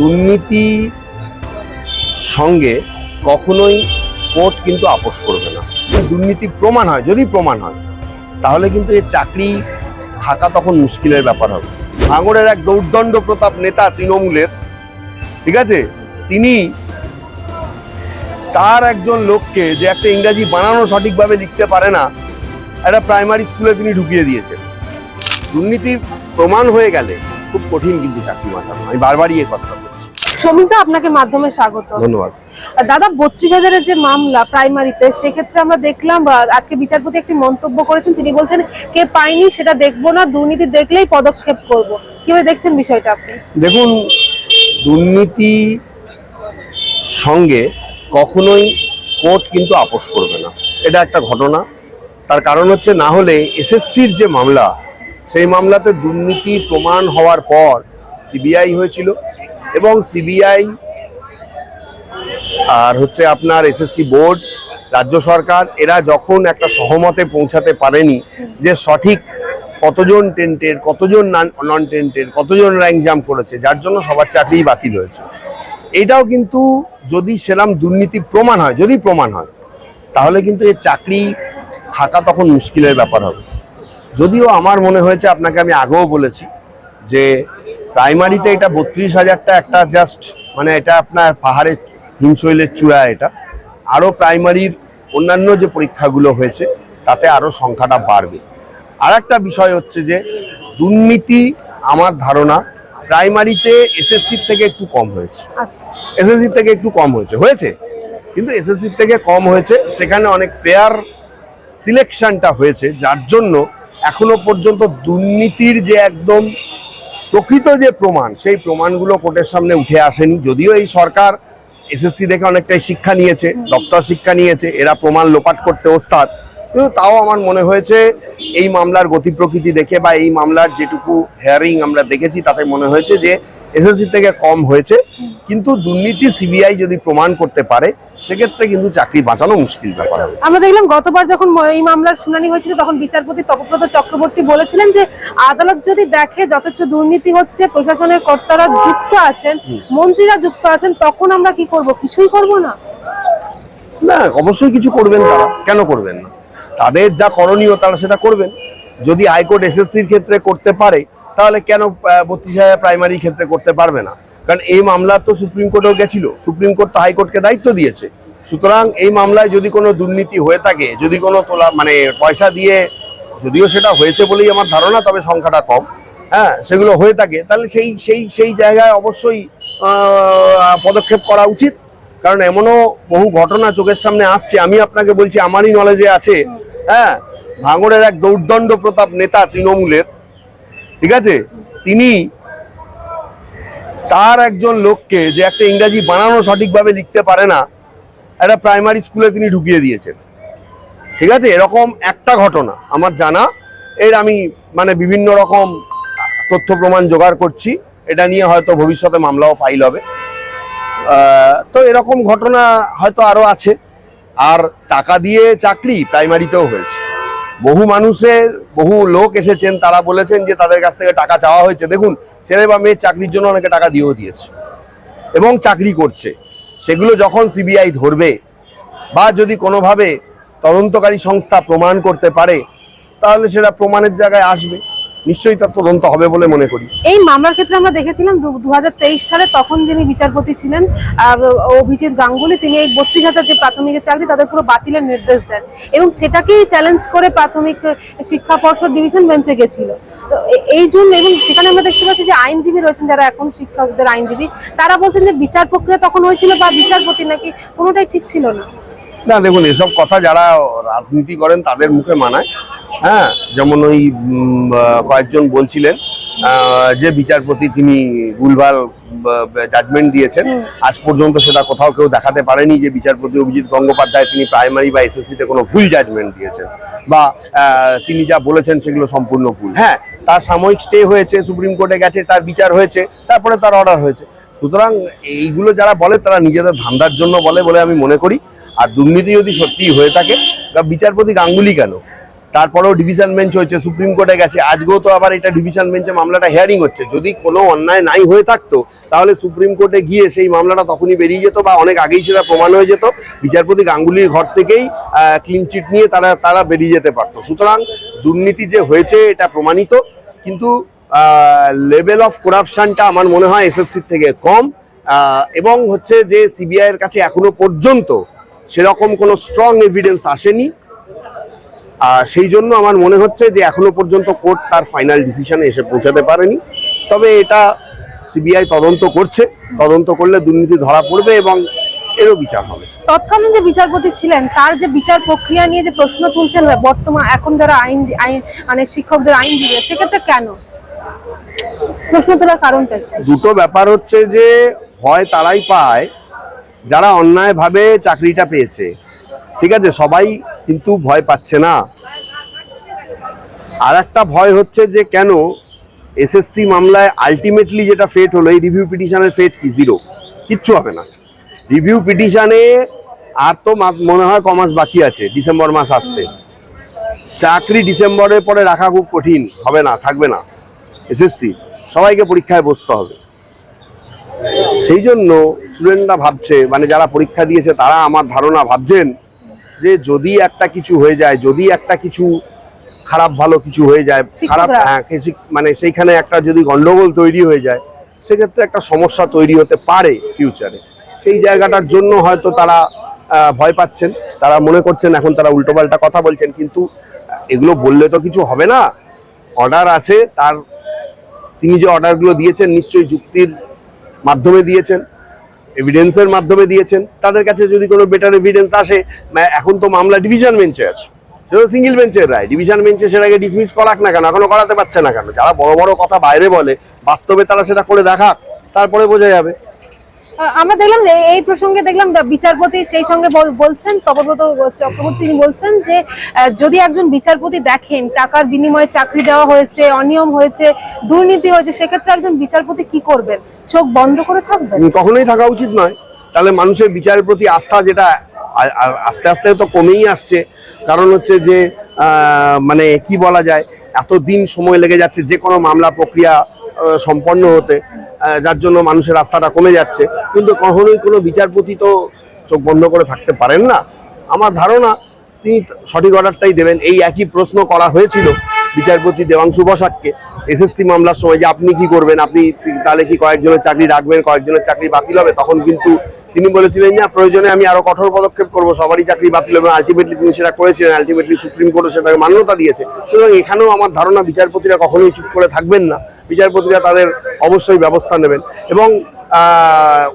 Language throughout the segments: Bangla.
দুর্নীতি সঙ্গে কখনোই কোর্ট কিন্তু আপোষ করবে না। দুর্নীতি প্রমাণ হয়, যদি প্রমাণ হয়, তাহলে কিন্তু এই চাকরি থাকা তখন মুশকিলের ব্যাপার হবে। ভাঙড়ের এক দৌর্দণ্ড প্রতাপ নেতা তৃণমূলের, ঠিক আছে? তিনি তার একজন লোককে যে একটা ইংরাজি বানানো সঠিকভাবে লিখতে পারে না, একটা প্রাইমারি স্কুলে তিনি ঢুকিয়ে দিয়েছেন। দুর্নীতি প্রমাণ হয়ে গেলে খুব কঠিন কিন্তু চাকরি বাঁচানো। আমি বারবারই এই কথাটা সমিতা আপনাকে মাধ্যমে স্বাগত। ধন্যবাদ। দাদা বত্রিশ হাজারের যে মামলা প্রাইমারিতে সেক্ষেত্রে আমরা দেখলাম আজকে বিচারপতি একটি মন্তব্য করেছেন। তিনি বলছেন কে পাইনি সেটা দেখব না দুর্নীতি দেখলেই পদক্ষেপ করব। কীভাবে দেখছেন বিষয়টা আপনি? দেখুন দুর্নীতি সঙ্গে কখনোই কোর্ট কিন্তু আপোষ করবে না। এটা একটা ঘটনা। তার কারণ হচ্ছে না হলে এসএসসির যে মামলা সেই মামলাতে দুর্নীতি প্রমাণ হওয়ার পর সিবিআই হয়েছিল। এবং সিবিআই আর হচ্ছে আপনার এসএসসি বোর্ড রাজ্য সরকার, এরা যখন একটা সহমতে পৌঁছাতে পারেনি যে সঠিক কতজন টেন্টের কতজন নন টেন্টের কতজন র্যাঙ্ক জাম্প করেছে, যার জন্য সবার চাকরিই বাতিল হয়েছে এটাও কিন্তু যদি সেরাম দুর্নীতি প্রমাণ হয়, যদি প্রমাণ হয়, তাহলে কিন্তু এই চাকরি থাকা তখন মুশকিলের ব্যাপার হবে। যদিও আমার মনে হয়েছে, আপনাকে আমি আগেও বলেছি যে প্রাইমারিতে এটা বত্রিশ হাজারটা একটা জাস্ট মানে এটা আপনার পাহাড়ের হিমশৈলের চূড়া এটা। আরও প্রাইমারির অন্যান্য যে পরীক্ষাগুলো হয়েছে তাতে আরও সংখ্যাটা বাড়বে। আর একটা বিষয় হচ্ছে যে দুর্নীতি আমার ধারণা প্রাইমারিতে এসএসসির থেকে একটু কম হয়েছে। আচ্ছা। এসএসসি থেকে একটু কম হয়েছে। হয়েছে। কিন্তু এসএসসি থেকে কম হয়েছে সেখানে অনেক ফেয়ার সিলেকশনটা হয়েছে যার জন্য এখনও পর্যন্ত দুর্নীতির যে একদম প্রকৃত যে প্রমাণ, সেই প্রমাণগুলো কোর্টের সামনে উঠে আসেনি। যদিও এই সরকার এসএসসি দেখে অনেকটাই শিক্ষা নিয়েছে, দপ্তর শিক্ষা নিয়েছে, এরা প্রমাণ লোপাট করতে ওস্তাদ। কিন্তু তাও আমার মনে হয়েছে, এই মামলার গতি প্রকৃতি দেখে বা এই মামলার যেটুকু হেয়ারিং আমরা দেখেছি, তাতে মনে হয়েছে যে এসএসসি থেকে কম হয়েছে কিন্তু দুর্নীতি সিবিআই যদি প্রমাণ করতে পারে সেক্ষেত্রে কিন্তু চাকরি বাঁচানো মুশকিল ব্যাপার হবে। আমরা দেখলাম গতবার যখন এই মামলার শুনানি হয়েছিল তখন বিচারপতি তপব্রত চক্রবর্তী বলেছিলেন যে আদালত যদি দেখে যথেচ্ছ দুর্নীতি হচ্ছে প্রশাসনের কর্তারা যুক্ত আছেন মন্ত্রীরা যুক্ত আছেন তখন আমরা কি করব? কিছুই করব না? না অবশ্যই কিছু করবেন তারা। কেন করবেন না? তাদের যা করণীয় তারা সেটা করবেন। যদি হাইকোর্ট এসএসসির ক্ষেত্রে করতে পারে তাহলে কেন বত্রিশ হাজার প্রাইমারি ক্ষেত্রে করতে পারবে না? কারণ এই মামলা তো সুপ্রিম কোর্টেও গেছিল। সুপ্রিম কোর্ট তো হাইকোর্টকে দায়িত্ব দিয়েছে। সুতরাং এই মামলায় যদি কোনো দুর্নীতি হয়ে থাকে, যদি কোনো তোলা মানে পয়সা দিয়ে, যদিও সেটা হয়েছে বলেই আমার ধারণা, তবে সংখ্যাটা কম হ্যাঁ সেগুলো হয়ে থাকে, তাহলে সেই সেই সেই জায়গায় অবশ্যই পদক্ষেপ করা উচিত। কারণ এমনও বহু ঘটনা চোখের সামনে আসছে। আমি আপনাকে বলছি, আমারই নলেজে আছে হ্যাঁ ভাঙড়ের এক দৌর্দণ্ড প্রতাপ নেতা তৃণমূলের ঠিক আছে? তিনি তার একজন লোককে যে একটা ইংরাজি বানানো সঠিকভাবে লিখতে পারে না, একটা প্রাইমারি স্কুলে তিনি ঢুকিয়ে দিয়েছেন। ঠিক আছে? এরকম একটা ঘটনা। আমার জানা, এর আমি মানে বিভিন্ন রকম তথ্য প্রমাণ জোগাড় করছি। এটা নিয়ে হয়তো ভবিষ্যতে মামলাও ফাইল হবে। তো এরকম ঘটনা হয়তো আরও আছে। আর টাকা দিয়ে চাকরি প্রাইমারিতেও হয়েছে। বহু মানুষের, বহু লোক এসেছেন, তারা বলেছেন যে তাদের কাছ থেকে টাকা চাওয়া হয়েছে। দেখুন, ছেলে বা মেয়ের চাকরির জন্য অনেকে টাকা দিয়েও দিয়েছে এবং চাকরি করছে। সেগুলো যখন সিবিআই ধরবে বা যদি কোনোভাবে তদন্তকারী সংস্থা প্রমাণ করতে পারে, তাহলে সেটা প্রমাণের জায়গায় আসবে। নিশ্চয়ই তার তদন্ত হবে বলে মনে করি। এই মামলার ক্ষেত্রে আমরা দেখেছিলাম দু হাজার সালে তখন যিনি বিচারপতি ছিলেন অভিজিৎ গাঙ্গুলি তিনি এই বত্রিশ হাজার যে প্রাথমিকের চাকরি তাদের পুরো বাতিলের নির্দেশ দেন এবং সেটাকেই চ্যালেঞ্জ করে প্রাথমিক শিক্ষা পর্ষদ ডিভিশন বেঞ্চে গেছিল। তো এই জন্য এবং সেখানে আমরা দেখতে পাচ্ছি যে আইনজীবী রয়েছেন যারা এখন শিক্ষকদের আইনজীবী তারা বলছেন যে বিচার প্রক্রিয়া তখন হয়েছিল বা বিচারপতি নাকি কোনোটাই ঠিক ছিল না। না দেখুন এসব কথা যারা রাজনীতি করেন তাদের মুখে মানায়। হ্যাঁ যেমন ওই কয়েকজন বলছিলেন আহ, যে বিচারপতি তিনি ভুলভাল জাজমেন্ট দিয়েছেন। আজ পর্যন্ত সেটা কোথাও কেউ দেখাতে পারেনি যে বিচারপতি অভিজিৎ গঙ্গোপাধ্যায় তিনি প্রাইমারি বা এসএসসি তে কোনো ভুল জাজমেন্ট দিয়েছেন। বা তিনি যা বলেছেন সেগুলো সম্পূর্ণ ভুল। হ্যাঁ তার সাময়িক স্টে হয়েছে সুপ্রিম কোর্টে গেছে তার বিচার হয়েছে তারপরে তার অর্ডার হয়েছে। সুতরাং এইগুলো যারা বলে তারা নিজেদের ধান্দার জন্য বলে বলে আমি মনে করি। আর দুর্নীতি যদি সত্যি হয়ে থাকে বিচারপতি গাঙ্গুলি কেন? তারপরেও ডিভিশন বেঞ্চ হয়েছে, সুপ্রিম কোর্টে গেছে। আজকেও তো আবার এটা ডিভিশন বেঞ্চে মামলাটা হিয়ারিং হচ্ছে। যদি কোনো অন্যায় নাই হয়ে থাকতো, তাহলে সুপ্রিম কোর্টে গিয়ে সেই মামলাটা তখনই বেরিয়ে যেত বা অনেক আগেই সেটা প্রমাণ হয়ে যেত। বিচারপতি গাঙ্গুলির ঘর থেকেই ক্লিন চিট নিয়ে তারা তারা বেরিয়ে যেতে পারতো। সুতরাং দুর্নীতি যে হয়েছে, এটা প্রমাণিত। কিন্তু লেভেল অফ করাপশনটা আমার মনে হয় এসএসসির থেকে কম। এবং হচ্ছে যে সিবিআইয়ের কাছে এখনও পর্যন্ত সেরকম কোনো স্ট্রং এভিডেন্স আসেনি। সেই জন্য আমার মনে হচ্ছে যে এখনও পর্যন্ত কোর্ট তার ফাইনাল ডিসিশনে এসে পৌঁছাতে পারেনি। তবে এটা সিবিআই তদন্ত করছে তদন্ত করলে দুর্নীতি ধরা পড়বে এবং এরও বিচার হবে। তৎকালীন যে বিচারপতি ছিলেন তার যে বিচার প্রক্রিয়া নিয়ে যে প্রশ্ন তুলছেন বর্তমান এখন যারা আইন আইন মানে শিক্ষকদের আইন আইনজীবী সেক্ষেত্রে কেন? প্রশ্ন তোলার কারণটা দুটো ব্যাপার হচ্ছে যে ভয় তারাই পায় যারা অন্যায়ভাবে চাকরিটা পেয়েছে। ঠিক আছে সবাই কিন্তু ভয় পাচ্ছে না। আর একটা ভয় হচ্ছে যে কেন এসএসসি মামলায় আলটিমেটলি যেটা ফেট হলো, এই রিভিউ পিটিশনের ফেট কি? জিরো কিচ্ছু হবে না। রিভিউ পিটিশনে আর তো মনে হয় কমাস বাকি আছে, ডিসেম্বর মাস আসতে। চাকরি ডিসেম্বরের পরে রাখা খুব কঠিন, হবে না, থাকবে না। এসএসসি, সবাইকে পরীক্ষায় বসতে হবে। সেই জন্য স্টুডেন্টরা ভাবছে মানে যারা পরীক্ষা দিয়েছে, তারা আমার ধারণা ভাবছেন যে যদি একটা কিছু হয়ে যায় যদি একটা কিছু খারাপ ভালো কিছু হয়ে যায় খারাপ হ্যাঁ মানে সেইখানে একটা যদি গন্ডগোল তৈরি হয়ে যায় সেক্ষেত্রে একটা সমস্যা তৈরি হতে পারে ফিউচারে সেই জায়গাটার জন্য হয়তো তারা ভয় পাচ্ছেন। তারা মনে করছেন এখন তারা উল্টোপাল্টা কথা বলছেন কিন্তু এগুলো বললে তো কিছু হবে না। অর্ডার আছে তার তিনি যে অর্ডারগুলো দিয়েছেন নিশ্চয়ই যুক্তির মাধ্যমে দিয়েছেন। এভিডেন্সের মাধ্যমে দিয়েছেন। তাদের কাছে যদি কোনো বেটার এভিডেন্স আসে এখন তো মামলা ডিভিশন বেঞ্চে আছে। সেটা সিঙ্গেল বেঞ্চের রায়। ডিভিশন বেঞ্চে সেটাকে ডিসমিস করাক না কেন? এখনও করাতে পারছে না কেন? যারা বড় বড় কথা বাইরে বলে, বাস্তবে তারা সেটা করে দেখাক। তারপরে বোঝা যাবে। আমরা দেখলাম যে এই প্রসঙ্গে দেখলাম বিচারপতি সেই সঙ্গে বল- বলছেন, তপব্রত চক্রবর্তী তিনি বলছেন যে যদি একজন বিচারপতি দেখেন টাকার বিনিময়ে চাকরি দেওয়া হয়েছে, অনিয়ম হয়েছে, দুর্নীতি হয়েছে, সেক্ষেত্রে একজন বিচারপতি কি করবেন? চোখ বন্ধ করে থাকবেন? কখনোই থাকা উচিত নয়। তাহলে মানুষের বিচারের প্রতি আস্থা যেটা আস্তে আস্তে তো কমেই আসছে। কারণ হচ্ছে যে মানে কি বলা যায় এত দিন সময় লেগে যাচ্ছে যে কোনো মামলা প্রক্রিয়া সম্পন্ন হতে। যার জন্য মানুষের রাস্তাটা কমে যাচ্ছে। কিন্তু কখনোই কোনো বিচারপতি তো চোখ বন্ধ করে থাকতে পারেন না। আমার ধারণা, তিনি সঠিক অর্ডারটাই দেবেন। এই একই প্রশ্ন করা হয়েছিল বিচারপতি দেবাংশু বসাককে। এসএসসি মামলার সময় যে আপনি কি করবেন, আপনি তাহলে কি কয়েকজনের চাকরি রাখবেন, কয়েকজনের চাকরি বাতিল হবে? তখন কিন্তু তিনি বলেছিলেন যে প্রয়োজনে আমি আরও কঠোর পদক্ষেপ করব। সবারই চাকরি বাতিল হবে। আলটিমেটলি তিনি সেটা করেছিলেন। আলটিমেটলি সুপ্রিম কোর্টও সেটাকে মান্যতা দিয়েছে। সুতরাং এখানেও আমার ধারণা, বিচারপতিরা কখনোই চুপ করে থাকবেন না। বিচারপতিরা তাদের অবশ্যই ব্যবস্থা নেবেন। এবং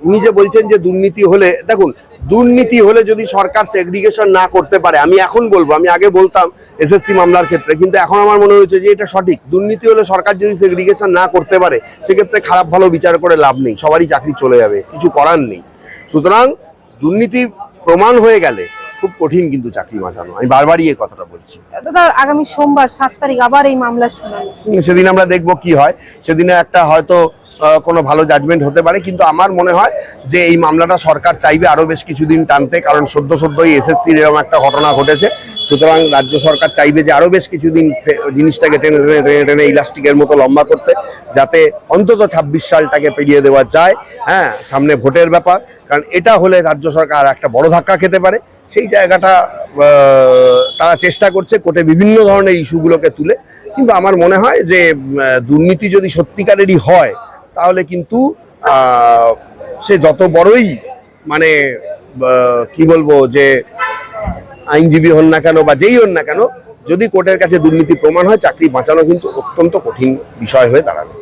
উনি যে বলছেন যে দুর্নীতি হলে, দেখুন, দুর্নীতি হলে যদি সরকার সেগ্রিগেশন না করতে পারে, আমি এখন বলব, আমি আগে বলতাম এসএসসি মামলার ক্ষেত্রে, কিন্তু এখন আমার মনে হয়েছে যে এটা সঠিক। দুর্নীতি হলে সরকার যদি সেগ্রিগেশন না করতে পারে, সেক্ষেত্রে খারাপ ভালো বিচার করে লাভ নেই, সবারই চাকরি চলে যাবে, কিছু করার নেই। সুতরাং, দুর্নীতি প্রমাণ হয়ে গেলে খুব কঠিন কিন্তু চাকরি বাঁচানো। আমি বারবারই এই কথাটা বলছি। দাদা আগামী সোমবার সাত তারিখ আবার এই মামলা শুনানি। সেদিন আমরা দেখব কি হয়। সেদিনে একটা হয়তো কোনো ভালো জাজমেন্ট হতে পারে কিন্তু আমার মনে হয় যে এই মামলাটা সরকার চাইবে আরও বেশ কিছুদিন টানতে কারণ সদ্য সদ্যই এসএসসির এরকম একটা ঘটনা ঘটেছে। সুতরাং রাজ্য সরকার চাইবে যে আরও বেশ কিছুদিন জিনিসটাকে টেনে টেনে টেনে টেনে ইলাস্টিকের মতো লম্বা করতে যাতে অন্তত ছাব্বিশ সালটাকে পেরিয়ে দেওয়া যায়। হ্যাঁ সামনে ভোটের ব্যাপার। কারণ এটা হলে রাজ্য সরকার একটা বড় ধাক্কা খেতে পারে। সেই জায়গাটা তারা চেষ্টা করছে কোর্টে বিভিন্ন ধরনের ইস্যুগুলোকে তুলে। কিন্তু আমার মনে হয় যে দুর্নীতি যদি সত্যিকারেরই হয়, তাহলে কিন্তু সে যত বড়ই মানে কি বলব যে, আইনজীবী হন না কেন বা যেই হন না কেন, যদি কোর্টের কাছে দুর্নীতি প্রমাণ হয়, চাকরি বাঁচানো কিন্তু অত্যন্ত কঠিন বিষয় হয়ে দাঁড়াবে।